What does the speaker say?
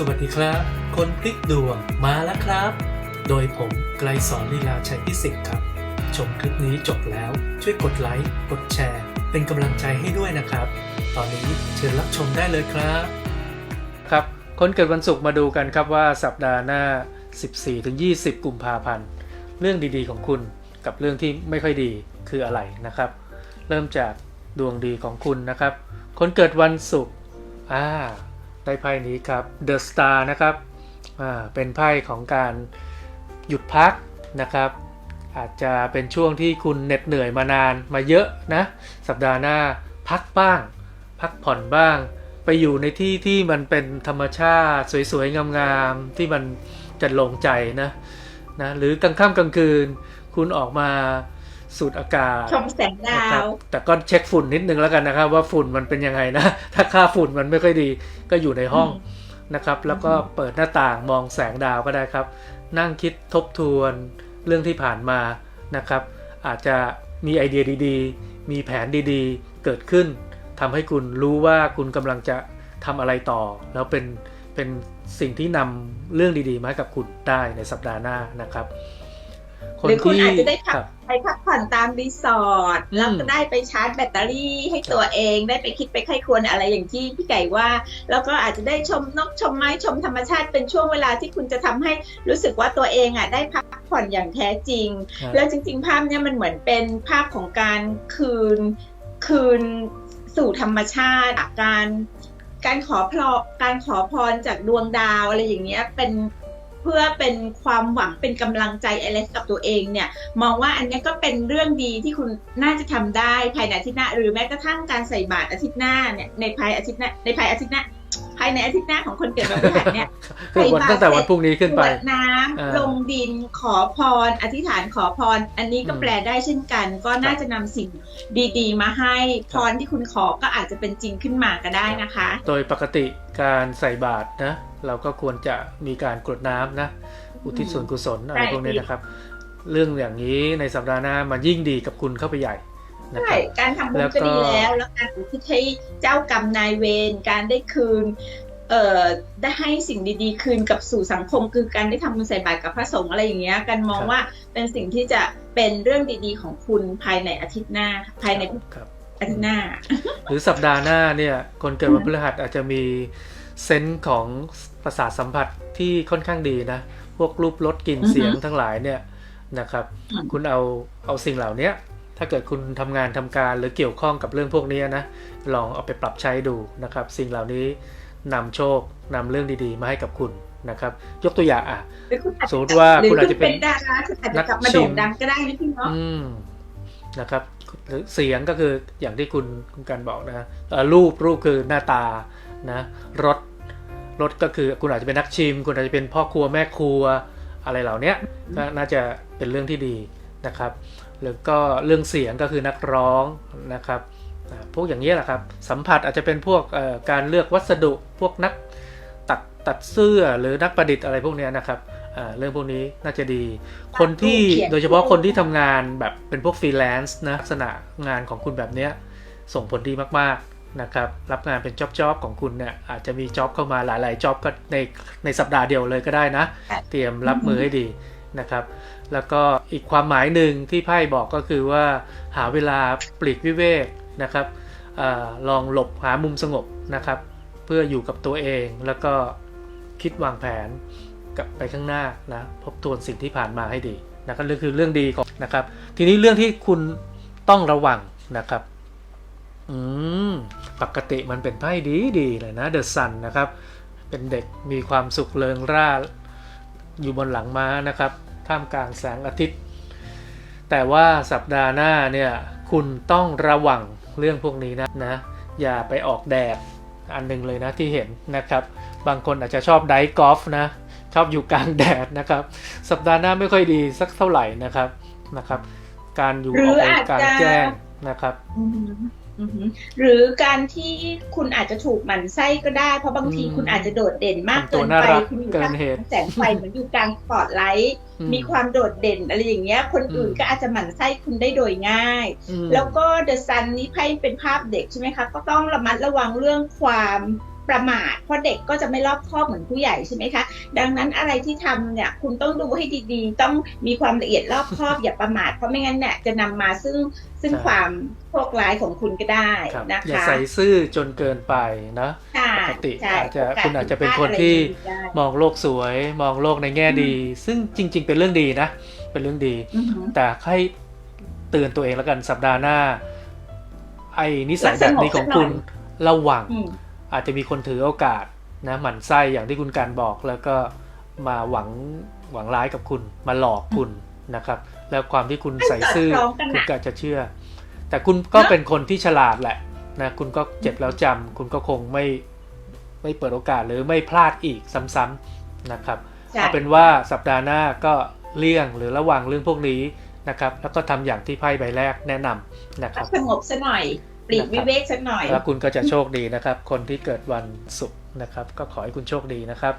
สวัสดีครับ คนพลิกดวงมาแล้วครับ โดยผมไกลสอนลีลาชัยพิสิทธิ์ครับ ชมคลิปนี้จบแล้วช่วยกดไลค์ กดแชร์ เป็นกำลังใจให้ด้วยนะครับ ตอนนี้เชิญรับชมได้เลยครับ ครับ คนเกิดวันศุกร์มาดูกันครับว่าสัปดาห์หน้า 14-20 กุมภาพันธ์ เรื่องดีๆของคุณกับเรื่องที่ไม่ค่อยดีคืออะไรนะครับ เริ่มจากดวงดีของคุณนะครับ คนเกิดวันศุกร์อ่า ได้ไพ่นี้ครับ The Star นะครับเป็นไพ่ของการหยุดพักนะครับ อาจจะเป็นช่วงที่คุณเหน็ดเหนื่อยมานานมาเยอะนะ สัปดาห์หน้าพักบ้าง พักผ่อนบ้าง ไปอยู่ในที่ที่มันเป็นธรรมชาติสวยๆ งามๆ ที่มันจะลงใจนะนะ หรือกลางค่ำกลางคืน คุณออกมา สูดอากาศชมแสงดานะครับวแต่ก็เช็คฝุ่นนิดนึงแล้วกันนะครับ ว่าฝุ่นมันเป็นยังไงนะ ถ้าค่าฝุ่นมันไม่ค่อยดีก็อยู่ในห้องนะครับ แล้วก็เปิดหน้าต่างมองแสงดาวก็ได้ครับ นั่งคิดทบทวนเรื่องที่ผ่านมานะครับ อาจจะมีไอเดียดีๆ มีแผนดีๆ เกิดขึ้นทำให้คุณรู้ว่าคุณกำลังจะทำอะไรต่อ แล้วเป็นเป็นสิ่งที่นำเรื่องดีๆมาให้กับคุณได้ในสัปดาห์หน้านะครับ หรือคุณอาจจะได้พัคกรับไปพักผ่อนตามรีสอร์ทแล้วอืมก็ได้ไปชาร์จแบตเตอรี่ให้ตัวเองได้ไปคิดไปไข้ควรอะไรอย่างที่พี่ไก่ว่า แล้วก็อาจจะได้ชมนกชมไม้ชมธรรมชาติเป็นช่วงเวลาที่คุณจะทำให้รู้สึกว่าตัวเองอะได้พักผ่อนอย่างแท้จริงครับแล้วจริง ๆ ภาพเนี่ยมันเหมือนเป็นภาพของการคืนคืนสู่ธรรมชาติการการขอพรการขอพรจากดวงดาวอะไรอย่างเงี้ยเป็นเพื่อเป็นความหวังเป็นกำลังใจอะไรกับตัวเองเนี่ยมองว่าอันเนี้ยก็เป็นเรื่องดีที่คุณน่าจะทำได้ภายในอาทิตย์หน้า หรือแม้กระทั่งการใส่บาตรอาทิตย์หน้าเนี่ยในภายอาทิตย์หน้าในภายอาทิตย์หน้าภายในอาทิตย์หน้าของคนเกิดวันพฤหัสเนี่ยคือวันตั้งแต่วันพรุ่งนี้ขึ้นกไปรวดน้ำอ่าลงดินขอพร อธิษฐานขอพร อันนี้ก็อืมแปลได้เช่นกัน ก็น่าจะนำสิ่งดี ๆ มาให้พรที่คุณขอก็อาจจะเป็นจริงขึ้นมาก็ได้นะคะ โดยปกติ การใส่บาตรนะ เราก็ควรจะมีการกรวดน้ำนะ อุทิศส่วนกุศลอะไรใช่พวกนี้นะครับ เรื่องอย่างนี้ในสัปดาห์หน้ามันยิ่งดีกับคุณเข้าไปใหญ่นะคใช่รับการทำบุแล้ญวก็ก็ดีแล้ว แล้วการอุทิศให้เจ้ากรรมนายเวรการได้คืนเอ่อได้ให้สิ่งดีๆ คืนกับสู่สังคมคือการได้ทำบุญใส่บาตรกับพระสงฆ์อะไรอย่างเงี้ยกันมองว่าเป็นสิ่งที่จะเป็นเรื่องดีๆ ของคุณภายในอาทิตย์หน้าภายในครับ อาทิตย์หน้า หรือสัปดาห์หน้าเนี่ย คนเกิดวันพฤหัสอาจจะมีเซนส์ของประสาทสัมผัสที่ค่อนข้างดีนะ พวกรูปรสกลิ่นอือฮึเสียงทั้งหลายเนี่ยนะครับอืมคุณเอาเอาสิ่งเหล่านี้ถ้าเกิดคุณทำงานทำการหรือเกี่ยวข้องกับเรื่องพวกนี้นะ ลองเอาไปปรับใช้ดูนะครับ สิ่งเหล่านี้นำโชคนำเรื่องดีๆ มาให้กับคุณนะครับ ยกตัวอย่างอะหรือคุณอาจสมมติว่าหรือคุณอาจจะเป็นดาราคุณอาจจะกลับนัมากชิมโด่งดังก็ได้นะพี่เนาะอืมนะครับหรือ เสียงก็คืออย่างที่คุณคุณการบอกนะเอ่อรูปรูปคือหน้าตานะรสรสก็คือคุณอาจจะเป็นนักชิม คุณอาจจะเป็นพ่อครัวแม่ครัวอะไรเหล่าเนี้ยก็น่าจะเป็นเรื่องที่ดีนะครับแล้วก็เรื่องเสียงก็คือนักร้องนะครับอ่าพวกอย่างนี้ยแหละครับสัมผัสอาจจะเป็นพวกเอ่อการเลือกวัสดุพวกนักตัดตัดเสื้อหรือนักประดิษฐ์อะไรพวกเนี้ยนะครับอ่า เรื่องพวกนี้น่าจะดี คนที่โดยเฉพาะคนที่ทำงานแบบเป็นพวกฟรีแลนซ์นะลักษณะงานของคุณแบบเนี้ยส่งผลดีมากๆนะครับรับงานเป็นจ็อบๆของคุณเนี่ยอาจจะมีจ็อบเข้ามาหลายๆจ็อบก็ในในสัปดาห์เดียวเลยก็ได้นะ เตรียมรับมือให้ดีนะครับ แล้วก็อีกความหมายหนึ่งที่ไพ่บอกก็คือว่าหาเวลาปลีกวิเวกนะครับอาลองหลบหามุมสงบนะครับ เพื่ออยู่กับตัวเองแล้วก็คิดวางแผน กับไปข้างหน้านะทบทวนสิ่งที่ผ่านมาให้ดีนะครับนั่คือเรื่องดีของนะครับ ทีนี้เรื่องที่คุณต้องระวังนะครับอืมปกติมันเป็นไพ่ดีดีๆเลยนะเดอะซันนะครับ เป็นเด็กมีความสุขเริงร่าอยู่บนหลังม้านะครับ ท่ามกลางแสงอาทิตย์ แต่ว่าสัปดาห์หน้าเนี่ยคุณต้องระวังเรื่องพวกนี้นะนะ อย่าไปออกแดดอันหนึงเลยนะที่เห็นนะครับ บางคนอาจจะชอบไดกอล์ฟนะ ชอบอยู่กลางแดดนะครับ สัปดาห์หน้าไม่ค่อยดีสักเท่าไหร่นะครับนะครับ การอยู่หรือออกไปอาจกลางจะแจ้งนะครับอือหืออือหือหรือการที่คุณอาจจะถูกหมั่นไส้ก็ได้ เพราะบางทีอืมคุณอาจจะโดดเด่นมากทำตัเกิวนน่าไปรักคุณอยู่เกิกลานงเหตุแสงไฟเหมือนอยู่กลางสปอตไลท์อืมีความโดดเด่นอะไรอย่างเงี้ย คนอื่นอืมก็อาจจะหมั่นไส้คุณได้โดยง่ายอืมแล้วก็เดอะซันนี้ไพ่เป็นภาพเด็กใช่ไหมคะก็ต้องระมัดระวังเรื่องความ ประมาทเพราะเด็กก็จะไม่รอบคอบเหมือนผู้ใหญ่ใช่ไหมคะ ดังนั้นอะไรที่ทำเนี่ยคุณต้องดูให้ดีๆ ต้องมีความละเอียดรอบคอบอย่าประมาทเพราะไม่งั้นเนี่ยจะนำมาซึ่งซึ่งใช่ความโชคร้ายของคุณก็ได้ครับนะอย่าคะใส่ซื่อจนเกินไปนะใช่ปกติใช่อาจจะโกสคุณอาจจะเป็นผิดพคลนดอะไรที่อย่างนี้ได้มองโลกสวย มองโลกในแง่ดี ซึ่งจริง ๆ เป็นเรื่องดีนะ เป็นเรื่องดีอือหือแต่ให้เตือนตัวเองแล้วกันสัปดาห์หน้า ไอ้นิสัยแบบนี้ของคุณระวัง อืมอาจจะมีคนถือโอกาสนะหมั่นไส้อย่างที่คุณการบอกแล้วก็มาหวังหวังร้ายกับคุณมาหลอกคุณนะครับ แล้วความที่คุณใส่ซื่อมันสอดคล้องกันคุณน่ะก็จะเชื่อ แต่คุณก็เป็นคนที่ฉลาดแหละนะคุณก็เจ็บแล้วจำคุณก็คงไม่ไม่เปิดโอกาสหรือไม่พลาดอีกซ้ำๆนะครับใช่เอาเป็นว่าสัปดาห์หน้าก็เลี่ยงหรือระวังเรื่องพวกนี้นะครับ แล้วก็ทำอย่างที่ไพ่ใบแรกแนะนำนะครับสงบซะหน่อย ปลีกวิเวกซะหน่อย แล้วคุณก็จะโชคดีนะครับ คนที่เกิดวันศุกร์นะครับ ก็ขอให้คุณโชคดีนะครับ